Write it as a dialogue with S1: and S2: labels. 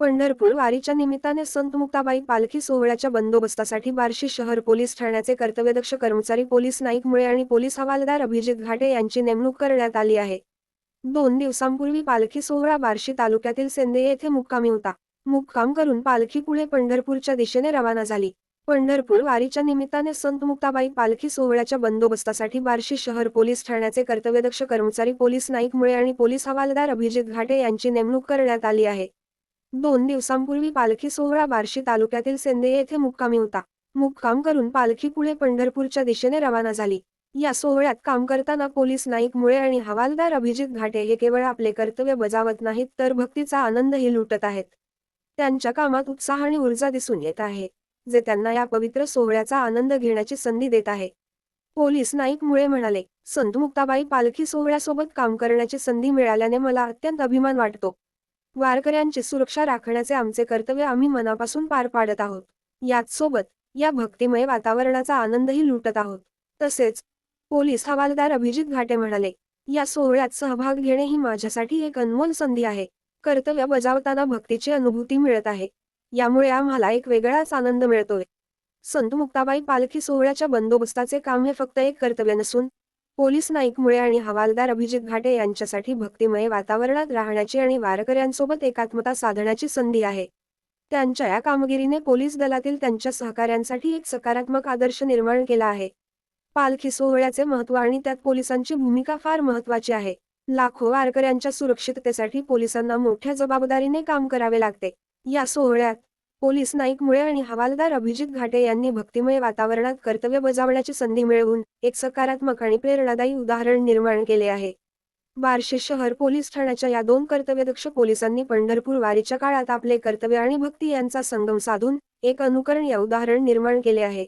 S1: पंढरपूर वारीच्या निमित्ताने संत मुक्ताबाई पालखी सोहळ्याच्या बंदोबस्तासाठी बार्शी शहर पोलीस ठाण्याचे कर्तव्यदक्ष कर्मचारी पोलीस नाईक मुळे आणि पोलीस हवालदार अभिजित घाटे यांची नेमणूक करण्यात आली आहे. दोन दिवसांपूर्वी पालखी सोहळा बार्शी तालुक्यातील सेंदे येथे मुक्कामी होता. मुक्काम करून पालखी पुढे पंढरपूरच्या दिशेने रवाना झाली. पंढरपूर वारीच्या निमित्ताने संत मुक्ताबाई पालखी सोहळ्याच्या बंदोबस्तासाठी बार्शी शहर पोलीस ठाण्याचे कर्तव्यदक्ष कर्मचारी पोलीस नाईक मुळे आणि पोलीस हवालदार अभिजित घाटे यांची नेमणूक करण्यात आली आहे. दोन दिवसांपूर्वी पालखी सोहळा बार्शी तालुक्यातील सेंदे येथे मुक्कामी होता. मुक्काम करून पालखी पुढे पंढरपूरच्या दिशेने रवाना झाली. या सोहळ्यात काम करताना पोलीस नाईक मुळे आणि हवालदार अभिजित घाटे हे केवळ आपले कर्तव्य बजावत नाहीत तर भक्तीचा आनंदही लुटत आहेत. त्यांच्या कामात उत्साह आणि ऊर्जा दिसून येत आहे जे त्यांना या पवित्र सोहळ्याचा आनंद घेण्याची संधी देत आहे. पोलीस नाईक मुळे म्हणाले संत मुक्ताबाई पालखी सोहळ्यासोबत काम करण्याची संधी मिळाल्याने मला अत्यंत अभिमान वाटतो. वारकऱ्यांची सुरक्षा राखण्याचे आमचे कर्तव्य आम्ही मनापासून पार पाडत आहोत. याच सोबत या भक्तिमय वातावरणाचा आनंदही लुटत आहोत. तसेच पोलीस हवालदार अभिजित घाटे म्हणाले या सोहळ्यात सहभाग घेणे ही माझ्यासाठी एक अनमोल संधी आहे. कर्तव्य बजावताना भक्तीची अनुभूती मिळत आहे. यामुळे आम्हाला एक वेगळाच आनंद मिळतोय. संत मुक्ताबाई पालखी सोहळ्याच्या बंदोबस्ताचे काम हे फक्त एक कर्तव्य नसून पोलीस नाईक मुळे आणि हवालदार अभिजित घाटे यांच्यासाठी भक्तिमय वातावरणात राहण्याची आणि वारकऱ्यांसोबत एकात्मता साधण्याची संधी आहे. त्यांच्या या कामगिरीने पोलीस दलातील त्यांच्या सहकाऱ्यांसाठी एक सकारात्मक आदर्श निर्माण केला आहे. पालखी सोहळ्याचे महत्त्व आणि त्यात पोलिसांची भूमिका फार महत्त्वाची आहे. लाखो वारकऱ्यांच्या सुरक्षिततेसाठी पोलिसांना मोठ्या जबाबदारीने काम करावे लागते. या सोहळ्यात पोलीस नाईक मुळे आणि हवालदार अभिजित घाटे यांनी भक्तिमय वातावरणात कर्तव्य बजावण्याची संधी मिळवून एक सकारात्मक आणि प्रेरणादायी उदाहरण निर्माण केले आहे. बार्शी शहर पोलीस ठाण्याच्या या दोन कर्तव्यदक्ष पोलिसांनी पंढरपूर वारीच्या काळात आपले कर्तव्य आणि भक्ती यांचा संगम साधून एक अनुकरणीय उदाहरण निर्माण केले आहे.